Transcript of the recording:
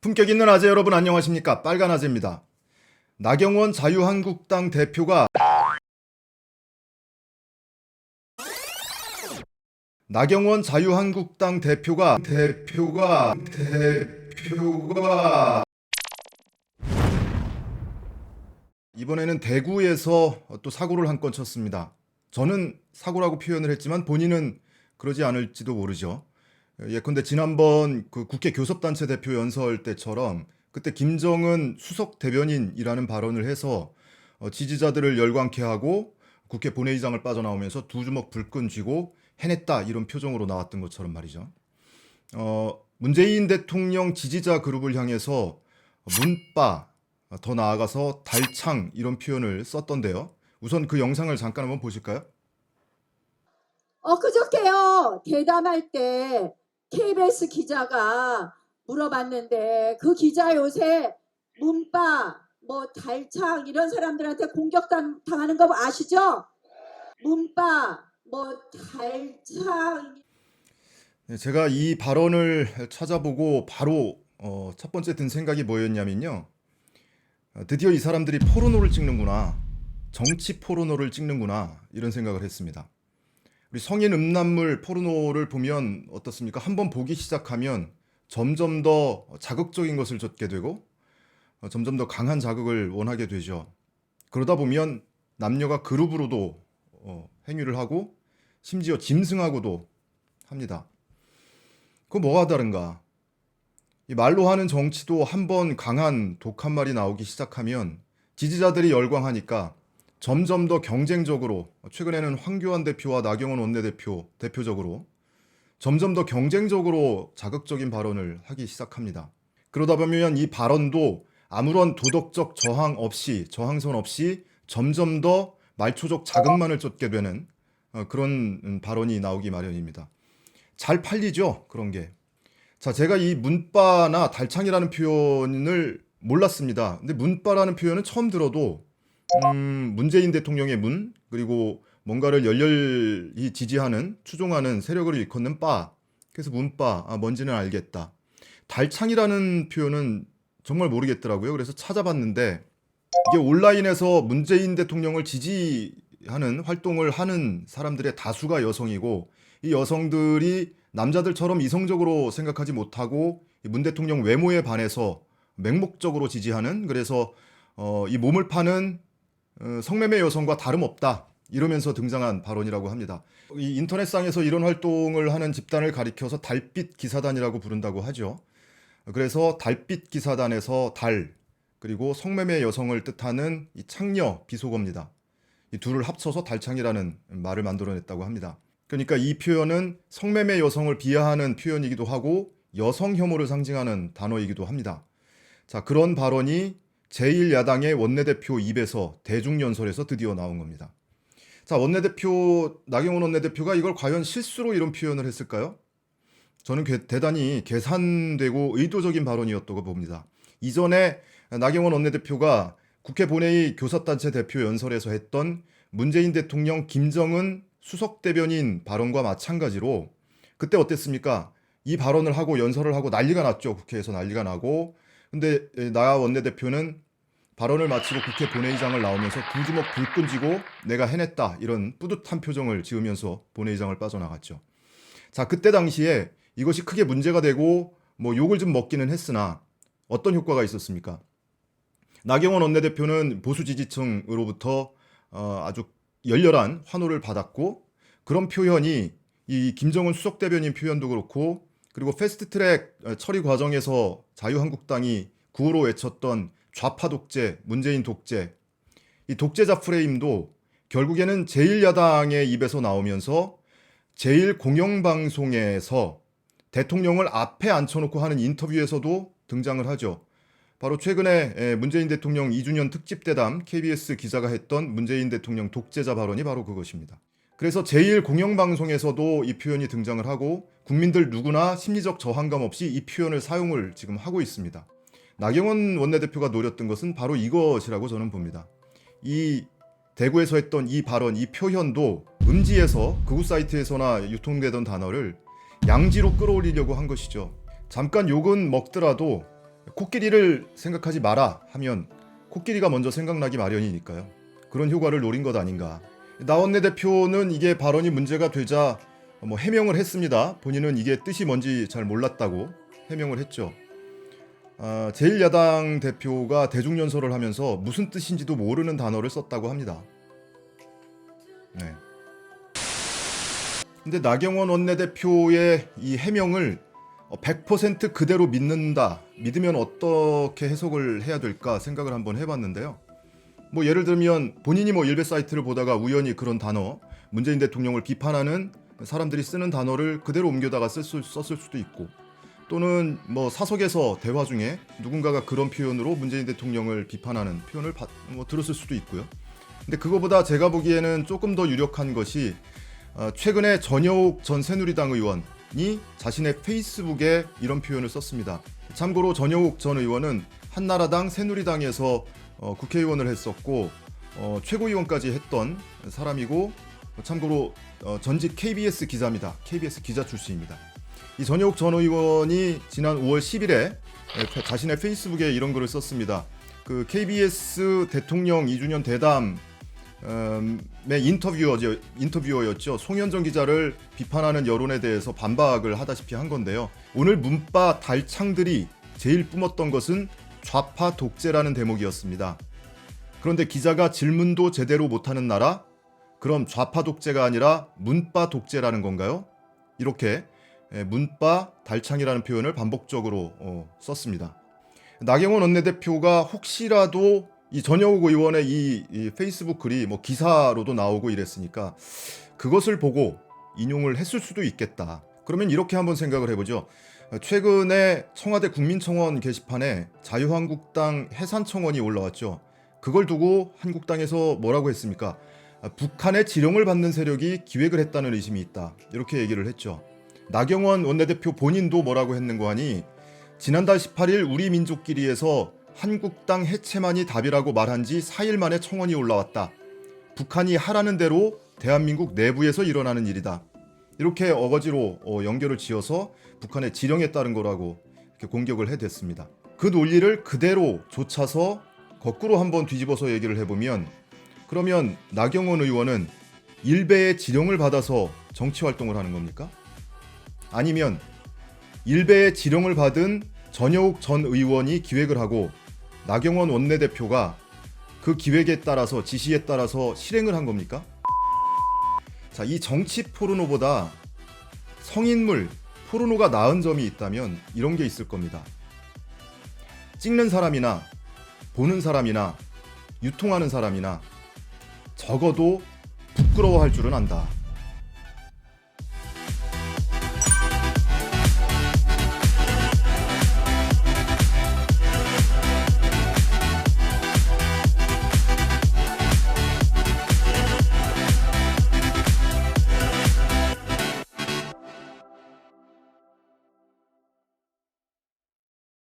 품격 있는 아재 여러분 안녕하십니까? 빨간 아재입니다. 나경원 자유한국당 대표가 나경원 자유한국당 대표가 대표가 대표가 이번에는 대구에서 또 사고를 한 건 쳤습니다. 저는 사고라고 표현을 했지만 본인은 그러지 않을지도 모르죠. 예컨대 지난번 그 국회 교섭단체 대표 연설 때처럼 그때 김정은 수석 대변인이라는 발언을 해서 어, 지지자들을 열광케 하고 국회 본회의장을 빠져나오면서 두 주먹 불끈 쥐고 해냈다 이런 표정으로 나왔던 것처럼 말이죠. 어, 문재인 대통령 지지자 그룹을 향해서 문바 더 나아가서 달창 이런 표현을 썼던데요. 우선 그 영상을 잠깐 한번 보실까요? 어, 그저께요, 대담할 때 KBS 기자가 물어봤는데 그 기자 요새 문바, 뭐 달창 이런 사람들한테 공격 당- 당하는 거 아시죠? 문바, 뭐 달창 네, 제가 이 발언을 찾아보고 바로 어, 첫 번째 든 생각이 뭐였냐면요. 어, 드디어 이 사람들이 포르노를 찍는구나. 정치 포르노를 찍는구나. 이런 생각을 했습니다. 우리 성인 음란물 포르노를 보면 어떻습니까? 한번 보기 시작하면 점점 더 자극적인 것을 줬게 되고 어, 점점 더 강한 자극을 원하게 되죠. 그러다 보면 남녀가 그룹으로도 어, 행위를 하고 심지어 짐승하고도 합니다. 그 뭐가 다른가? 이 말로 하는 정치도 한번 강한 독한 말이 나오기 시작하면 지지자들이 열광하니까 점점 더 경쟁적으로 최근에는 황교안 대표와 나경원 원내대표 대표적으로 점점 더 경쟁적으로 자극적인 발언을 하기 시작합니다. 그러다 보면 이 발언도 아무런 도덕적 저항 없이 저항선 없이 점점 더 말초적 자극만을 쫓게 되는 어, 그런 음, 발언이 나오기 마련입니다. 잘 팔리죠 그런 게. 자 제가 이 문바나 달창이라는 표현을 몰랐습니다. 근데 문바라는 표현은 처음 들어도 음, 문재인 대통령의 문 그리고 뭔가를 열렬히 지지하는 추종하는 세력을 일컫는 바 그래서 문바 아, 뭔지는 알겠다. 달창이라는 표현은 정말 모르겠더라고요. 그래서 찾아봤는데 이게 온라인에서 문재인 대통령을 지지하는 활동을 하는 사람들의 다수가 여성이고 이 여성들이 남자들처럼 이성적으로 생각하지 못하고 이문 대통령 외모에 반해서 맹목적으로 지지하는 그래서 어, 이 몸을 파는 어, 성매매 여성과 다름없다 이러면서 등장한 발언이라고 합니다. 이 인터넷상에서 이런 활동을 하는 집단을 가리켜서 달빛 기사단이라고 부른다고 하죠. 그래서 달빛 기사단에서 달 그리고 성매매 여성을 뜻하는 이 창녀 비속어입니다. 이 둘을 합쳐서 달창이라는 말을 만들어냈다고 합니다. 그러니까 이 표현은 성매매 여성을 비하하는 표현이기도 하고 여성 혐오를 상징하는 단어이기도 합니다. 자, 그런 발언이 제1야당의 원내대표 입에서 대중연설에서 드디어 나온 겁니다. 자, 원내대표, 나경원 원내대표가 이걸 과연 실수로 이런 표현을 했을까요? 저는 개- 대단히 계산되고 의도적인 발언이었다고 봅니다. 이전에 나경원 원내대표가 국회 본회의 교섭단체 대표 연설에서 했던 문재인 대통령 김정은 수석 대변인 발언과 마찬가지로 그때 어땠습니까? 이 발언을 하고 연설을 하고 난리가 났죠. 국회에서 난리가 나고. 근데 에, 나 원내대표는 발언을 마치고 국회 본회의장을 나오면서 두 주먹 불끈 쥐고 내가 해냈다 이런 뿌듯한 표정을 지으면서 본회의장을 빠져나갔죠. 자, 그때 당시에 이것이 크게 문제가 되고 뭐 욕을 좀 먹기는 했으나 어떤 효과가 있었습니까? 나경원 원내대표는 보수 지지층으로부터 어, 아주 열렬한 환호를 받았고 그런 표현이 이 김정은 수석 대변인 표현도 그렇고 그리고 패스트트랙 어, 처리 과정에서 자유한국당이 구호로 외쳤던 좌파 독재, 문재인 독재 이 독재자 프레임도 결국에는 제1야당의 입에서 나오면서 제1공영방송에서 대통령을 앞에 앉혀놓고 하는 인터뷰에서도 등장을 하죠. 바로 최근에 에, 문재인 대통령 2주년 특집 대담 KBS 기자가 했던 문재인 대통령 독재자 발언이 바로 그것입니다. 그래서 제1공영방송에서도 이 표현이 등장을 하고 국민들 누구나 심리적 저항감 없이 이 표현을 사용을 지금 하고 있습니다. 나경원 원내대표가 노렸던 것은 바로 이것이라고 저는 봅니다. 이 대구에서 했던 이 발언, 이 표현도 음지에서 극우 사이트에서나 유통되던 단어를 양지로 끌어올리려고 한 것이죠. 잠깐 욕은 먹더라도 코끼리를 생각하지 마라 하면 코끼리가 먼저 생각나기 마련이니까요. 그런 효과를 노린 것 아닌가. 나원내 대표는 이게 발언이 문제가 되자 뭐 해명을 했습니다. 본인은 이게 뜻이 뭔지 잘 몰랐다고 해명을 했죠. 아, 제1야당 대표가 대중연설을 하면서 무슨 뜻인지도 모르는 단어를 썼다고 합니다. 네. 근데 나경원 원내대표의 이 해명을 100% 그대로 믿는다. 믿으면 어떻게 해석을 해야 될까 생각을 한번 해봤는데요. 뭐 예를 들면 본인이 뭐 일베 사이트를 보다가 우연히 그런 단어 문재인 대통령을 비판하는 사람들이 쓰는 단어를 그대로 옮겨다가 쓸 수, 썼을 수도 있고 또는 뭐 사석에서 대화 중에 누군가가 그런 표현으로 문재인 대통령을 비판하는 표현을 받- 뭐 들었을 수도 있고요. 근데 그거보다 제가 보기에는 조금 더 유력한 것이 어, 최근에 전효욱 전 새누리당 의원이 자신의 페이스북에 이런 표현을 썼습니다. 참고로 전효욱 전 의원은 한나라당 새누리당에서 어, 국회의원을 했었고 어, 최고위원까지 했던 사람이고 참고로 어, 전직 KBS 기자입니다. KBS 기자 출신입니다. 이 전효욱 전 의원이 지난 5월 10일에 자신의 페이스북에 이런 글을 썼습니다. 그 KBS 대통령 2주년 대담 의 인터뷰어죠, 인터뷰어였죠. 송현정 기자를 비판하는 여론에 대해서 반박을 하다시피 한 건데요. 오늘 문바 달창들이 제일 뿜었던 것은 좌파 독재라는 대목이었습니다. 그런데 기자가 질문도 제대로 못하는 나라? 그럼 좌파 독재가 아니라 문바 독재라는 건가요? 이렇게 예, 문바 달창이라는 표현을 반복적으로 어, 썼습니다. 나경원 원내대표가 혹시라도 이 전영욱 의원의 이, 이 페이스북 글이 뭐 기사로도 나오고 이랬으니까 그것을 보고 인용을 했을 수도 있겠다. 그러면 이렇게 한번 생각을 해보죠. 최근에 청와대 국민청원 게시판에 자유한국당 해산청원이 올라왔죠. 그걸 두고 한국당에서 뭐라고 했습니까? 아, 북한의 지령을 받는 세력이 기획을 했다는 의심이 있다. 이렇게 얘기를 했죠. 나경원 원내대표 본인도 뭐라고 했는고 하니 지난달 18일 우리 민족끼리에서 한국당 해체만이 답이라고 말한 지 4일 만에 청원이 올라왔다. 북한이 하라는 대로 대한민국 내부에서 일어나는 일이다. 이렇게 어거지로 어, 연결을 지어서 북한의 지령에 따른 거라고 이렇게 공격을 해댔습니다. 그 논리를 그대로 좇아서 거꾸로 한번 뒤집어서 얘기를 해보면 그러면 나경원 의원은 일베의 지령을 받아서 정치 활동을 하는 겁니까? 아니면 일베의 지령을 받은 전효욱 전 의원이 기획을 하고 나경원 원내대표가 그 기획에 따라서 지시에 따라서 실행을 한 겁니까? 자, 이 정치 포르노보다 성인물 포르노가 나은 점이 있다면 이런 게 있을 겁니다. 찍는 사람이나 보는 사람이나 유통하는 사람이나 적어도 부끄러워할 줄은 안다.